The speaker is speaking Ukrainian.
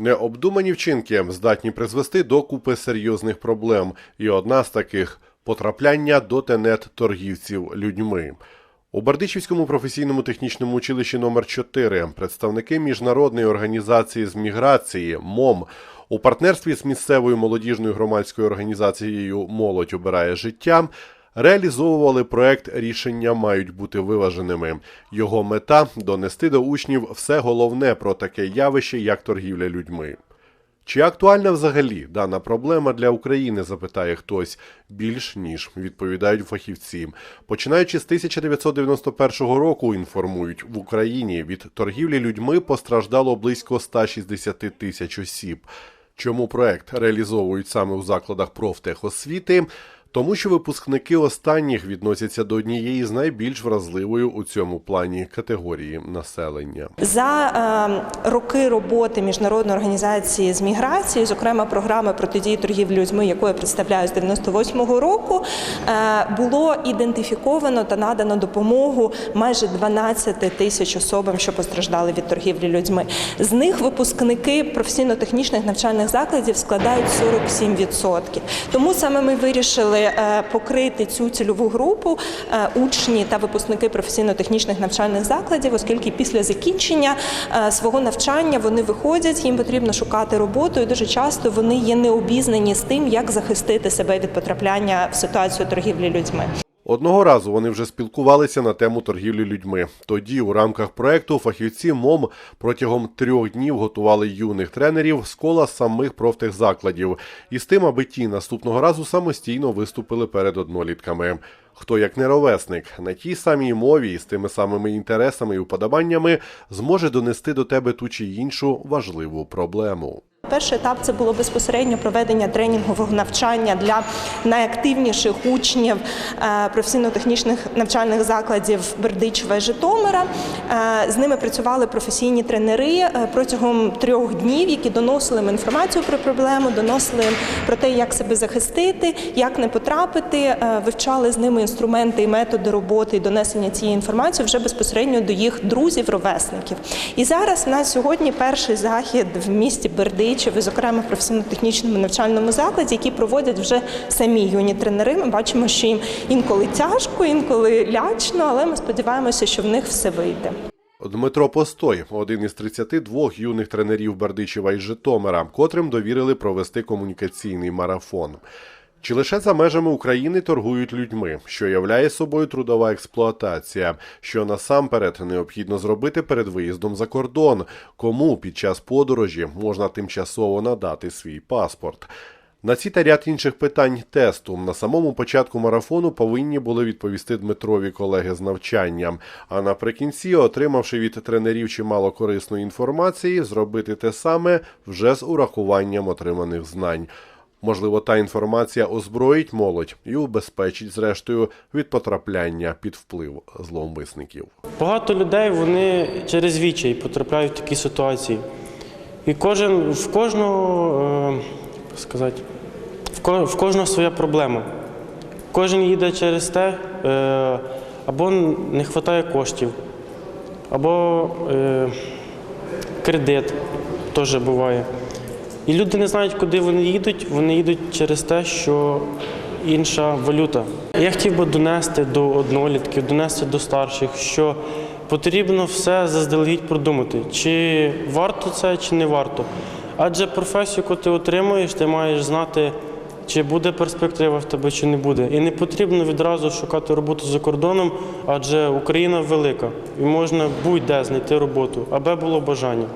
Необдумані вчинки здатні призвести до купи серйозних проблем, і одна з таких потрапляння до тенет торгівців людьми. У Бердичівському професійному технічному училищі номер 4 представники міжнародної організації з міграції МОМ у партнерстві з місцевою молодіжною громадською організацією Молодь обирає життя реалізовували проект Рішення мають бути виваженими. Його мета донести до учнів все головне про таке явище, як торгівля людьми. Чи актуальна взагалі дана проблема для України, запитає хтось. Більш ніж відповідають фахівці. Починаючи з 1991 року, інформують в Україні від торгівлі людьми постраждало близько 160 тисяч осіб. Чому проект реалізовують саме у закладах профтехосвіти? Тому що випускники останніх відносяться до однієї з найбільш вразливою у цьому плані категорії населення. За е, роки роботи міжнародної організації з міграції, зокрема програми протидії торгівлі людьми, яку я представляю з 98-го року, е, було ідентифіковано та надано допомогу майже 12 тисяч особам, що постраждали від торгівлі людьми. З них випускники професійно-технічних навчальних закладів складають 47%. Тому саме ми вирішили е, покрити цю цільову групу е, учні та випускники професійно-технічних навчальних закладів, оскільки після закінчення е, свого навчання вони виходять, їм потрібно шукати роботу, і дуже часто вони є необізнані з тим, як захистити себе від потрапляння в ситуацію торгівлі людьми. Одного разу вони вже спілкувалися на тему торгівлі людьми. Тоді, у рамках проекту, фахівці МОМ протягом трьох днів готували юних тренерів з кола самих профтехзакладів і з тим, аби ті наступного разу самостійно виступили перед однолітками. Хто як не ровесник на тій самій мові з тими самими інтересами і уподобаннями зможе донести до тебе ту чи іншу важливу проблему. Перший етап це було безпосередньо проведення тренінгового навчання для найактивніших учнів е, професійно-технічних навчальних закладів Бердичева і Житомира. Е, З ними працювали професійні тренери е, протягом трьох днів, які доносили їм інформацію про проблему, доносили їм про те, як себе захистити, як не потрапити, вивчали з ними інструменти і методи роботи і донесення цієї інформації вже безпосередньо до їх друзів, ровесників. І зараз у нас сьогодні перший захід в місті Бердичев, і, зокрема в професійно-технічному навчальному закладі, які проводять вже самі юні тренери. Ми бачимо, що їм інколи тяжко, інколи лячно, але ми сподіваємося, що в них все вийде. Дмитро Постой, один із 32 юних тренерів Бердичева і Житомира, котрим довірили провести комунікаційний марафон. Чи лише за межами України торгують людьми, що являє собою трудова експлуатація, що насамперед необхідно зробити перед виїздом за кордон, кому під час подорожі можна тимчасово надати свій паспорт. На ці та ряд інших питань тесту на самому початку марафону повинні були відповісти Дмитрові колеги з навчанням. А наприкінці, отримавши від тренерів чимало корисної інформації, зробити те саме вже з урахуванням отриманих знань. Можливо, та інформація озброїть молодь і убезпечить, зрештою, від потрапляння під вплив зловмисників. Багато людей вони через відчай потрапляють в такі ситуації. І кожен в кожного, е, сказати, в кожного своя проблема. Кожен їде через те, е, або не вистачає коштів, або е, кредит теж буває. І люди не знають, куди вони їдуть. Вони їдуть через те, що інша валюта. Я хотів би донести до однолітків, донести до старших, що потрібно все заздалегідь продумати, чи варто це, чи не варто. Адже професію, яку ти отримуєш, ти маєш знати, чи буде перспектива в тебе, чи не буде. І не потрібно відразу шукати роботу за кордоном, адже Україна велика і можна будь-де знайти роботу, аби було бажання.